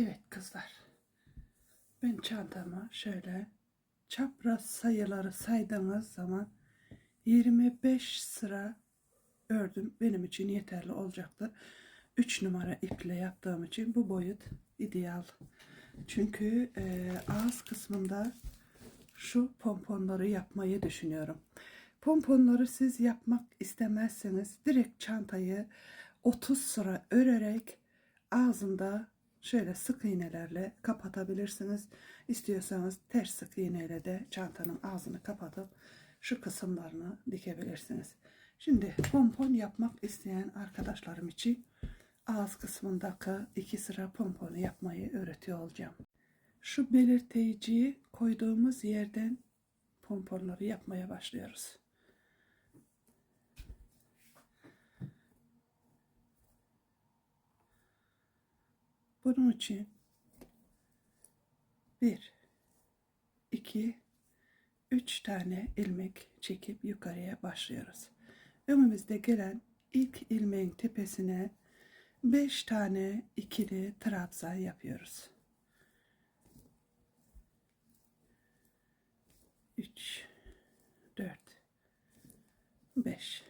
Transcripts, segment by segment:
Evet kızlar. Ben çantama şöyle çapraz sayıları saydığınız zaman 25 sıra ördüm. Benim için yeterli olacaktır. 3 numara iple yaptığım için bu boyut ideal. Çünkü e, ağız kısmında şu pomponları yapmayı düşünüyorum. Pomponları siz yapmak istemezseniz direkt çantayı 30 sıra örerek ağzında şöyle sık iğnelerle kapatabilirsiniz. İstiyorsanız ters sık iğneyle de çantanın ağzını kapatıp şu kısımlarını dikebilirsiniz. Şimdi pompon yapmak isteyen arkadaşlarım için ağız kısmındaki iki sıra pomponu yapmayı öğretiyor olacağım. Şu belirteciyi koyduğumuz yerden pomponları yapmaya başlıyoruz. Bunun için bir, iki, üç tane ilmek çekip yukarıya başlıyoruz. Önümüzde gelen ilk ilmeğin tepesine beş tane ikili trabzan yapıyoruz. Üç, dört, beş.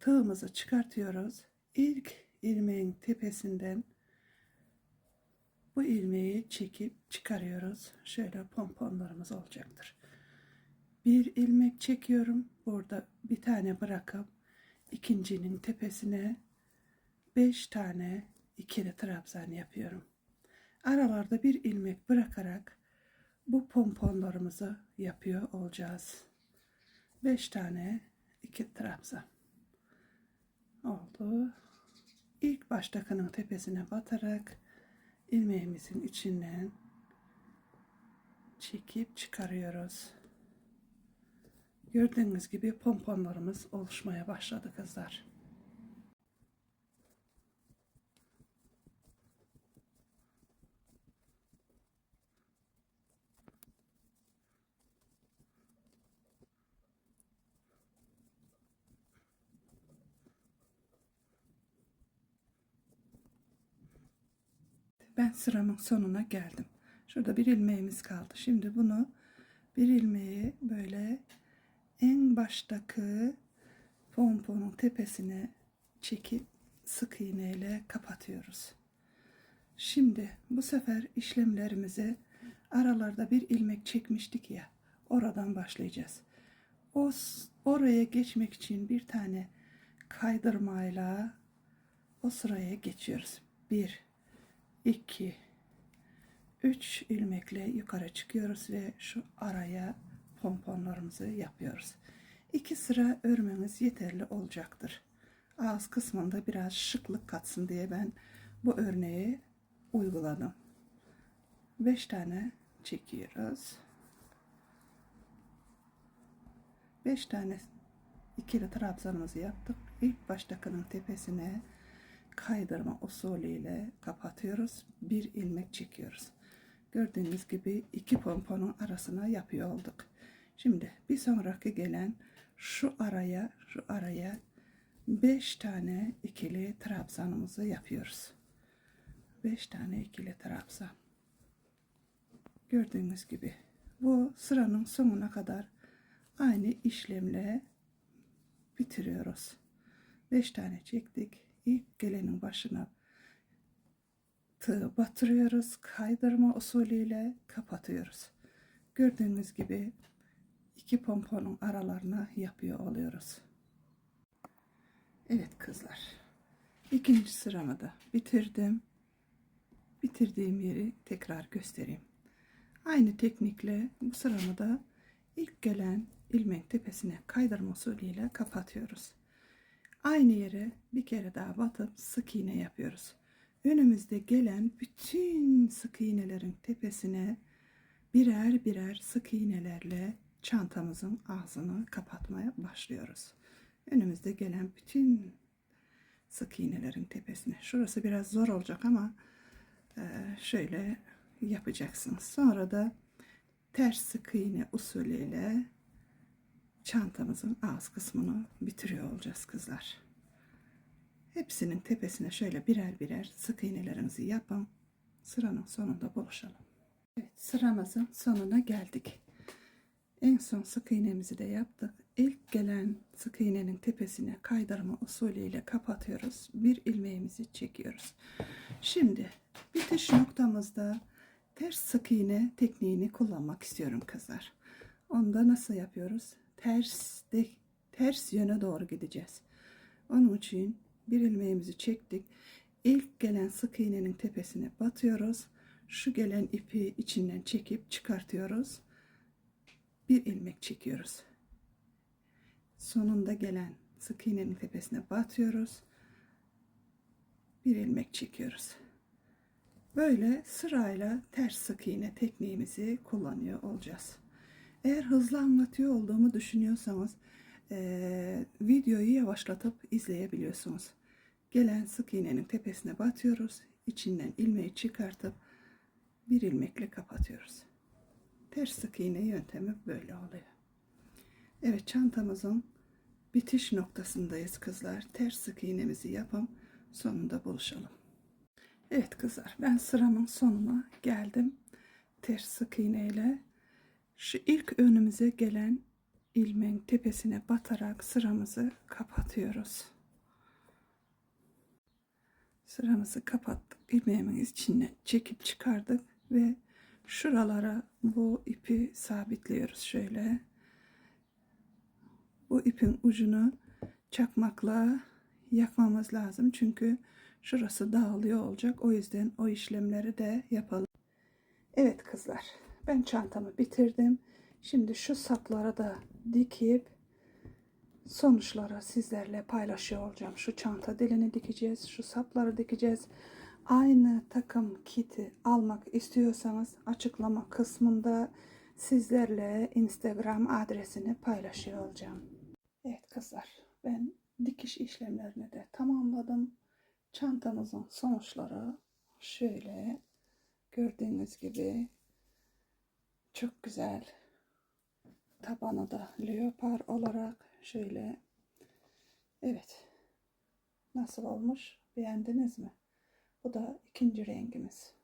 Tığımızı çıkartıyoruz. İlk ilmeğin tepesinden bu ilmeği çekip çıkarıyoruz. Şöyle pomponlarımız olacaktır. Bir ilmek çekiyorum. Burada bir tane bırakıp ikincinin tepesine beş tane ikili trabzan yapıyorum. Aralarda bir ilmek bırakarak bu pomponlarımızı yapıyor olacağız. Beş tane iki trabzan oldu. İlk baştakinin tepesine batarak ilmeğimizin içinden çekip çıkarıyoruz. Gördüğünüz gibi pomponlarımız oluşmaya başladı kızlar. Ben sıramın sonuna geldim. Şurada bir ilmeğimiz kaldı. Şimdi bunu bir ilmeği böyle en baştaki pomponun tepesine çekip sık iğneyle kapatıyoruz. Şimdi bu sefer işlemlerimize aralarda bir ilmek çekmiştik ya oradan başlayacağız. O oraya geçmek için bir tane kaydırmayla o sıraya geçiyoruz. Bir, 2 3 ilmekle yukarı çıkıyoruz ve şu araya pomponlarımızı yapıyoruz. 2 sıra örmemiz yeterli olacaktır. Ağız kısmında biraz şıklık katsın diye ben bu örneği uyguladım. 5 tane çekiyoruz. 5 tane ikili trabzanımızı yaptık. İlk baştakinin tepesine kaydırma usulüyle kapatıyoruz. Bir ilmek çekiyoruz. Gördüğünüz gibi iki pomponun arasına yapıyor olduk. Şimdi bir sonraki gelen şu araya şu araya 5 tane ikili trabzanımızı yapıyoruz. 5 tane ikili trabzan. Gördüğünüz gibi bu sıranın sonuna kadar aynı işlemle bitiriyoruz. 5 tane çektik ilk gelenin başına tığ batırıyoruz. Kaydırma usulüyle kapatıyoruz. Gördüğünüz gibi iki pomponun aralarına yapıyor oluyoruz. Evet kızlar. İkinci sıramı da bitirdim. Bitirdiğim yeri tekrar göstereyim. Aynı teknikle bu sıramı da ilk gelen ilmek tepesine kaydırma usulüyle kapatıyoruz. Aynı yere bir kere daha batıp sık iğne yapıyoruz. Önümüzde gelen bütün sık iğnelerin tepesine birer birer sık iğnelerle çantamızın ağzını kapatmaya başlıyoruz. Önümüzde gelen bütün sık iğnelerin tepesine. Şurası biraz zor olacak ama e, şöyle yapacaksınız. Sonra da ters sık iğne usulüyle çantamızın ağız kısmını bitiriyor olacağız kızlar. Hepsinin tepesine şöyle birer birer sık iğnelerinizi yapın. sıranın sonunda buluşalım. Evet, sıramızın sonuna geldik. En son sık iğnemizi de yaptık. İlk gelen sık iğnenin tepesine kaydırma usulüyle kapatıyoruz. Bir ilmeğimizi çekiyoruz. Şimdi bitiş noktamızda ters sık iğne tekniğini kullanmak istiyorum kızlar. Onda nasıl yapıyoruz? Ters de, ters yöne doğru gideceğiz. Onun için bir ilmeğimizi çektik. İlk gelen sık iğnenin tepesine batıyoruz. Şu gelen ipi içinden çekip çıkartıyoruz. Bir ilmek çekiyoruz. Sonunda gelen sık iğnenin tepesine batıyoruz. Bir ilmek çekiyoruz. Böyle sırayla ters sık iğne tekniğimizi kullanıyor olacağız. Eğer hızlı anlatıyor olduğumu düşünüyorsanız eee, videoyu yavaşlatıp izleyebiliyorsunuz. Gelen sık iğnenin tepesine batıyoruz. İçinden ilmeği çıkartıp bir ilmekle kapatıyoruz. Ters sık iğne yöntemi böyle oluyor. Evet çantamızın bitiş noktasındayız kızlar. Ters sık iğnemizi yapın. Sonunda buluşalım. Evet kızlar ben sıramın sonuna geldim. Ters sık iğneyle şu ilk önümüze gelen ilmeğin tepesine batarak sıramızı kapatıyoruz. Sıramızı kapattık. İlmeğimiz içinden çekip çıkardık ve şuralara bu ipi sabitliyoruz şöyle. Bu ipin ucunu çakmakla yakmamız lazım. Çünkü şurası dağılıyor olacak. O yüzden o işlemleri de yapalım. Evet kızlar ben çantamı bitirdim. Şimdi şu saplara da dikip sonuçları sizlerle paylaşıyor olacağım. Şu çanta dilini dikeceğiz. Şu sapları dikeceğiz. Aynı takım kiti almak istiyorsanız açıklama kısmında sizlerle Instagram adresini paylaşıyor olacağım. Evet kızlar ben dikiş işlemlerini de tamamladım. Çantamızın sonuçları şöyle gördüğünüz gibi çok güzel. Tabanı da leopar olarak şöyle. Evet. Nasıl olmuş? Beğendiniz mi? Bu da ikinci rengimiz.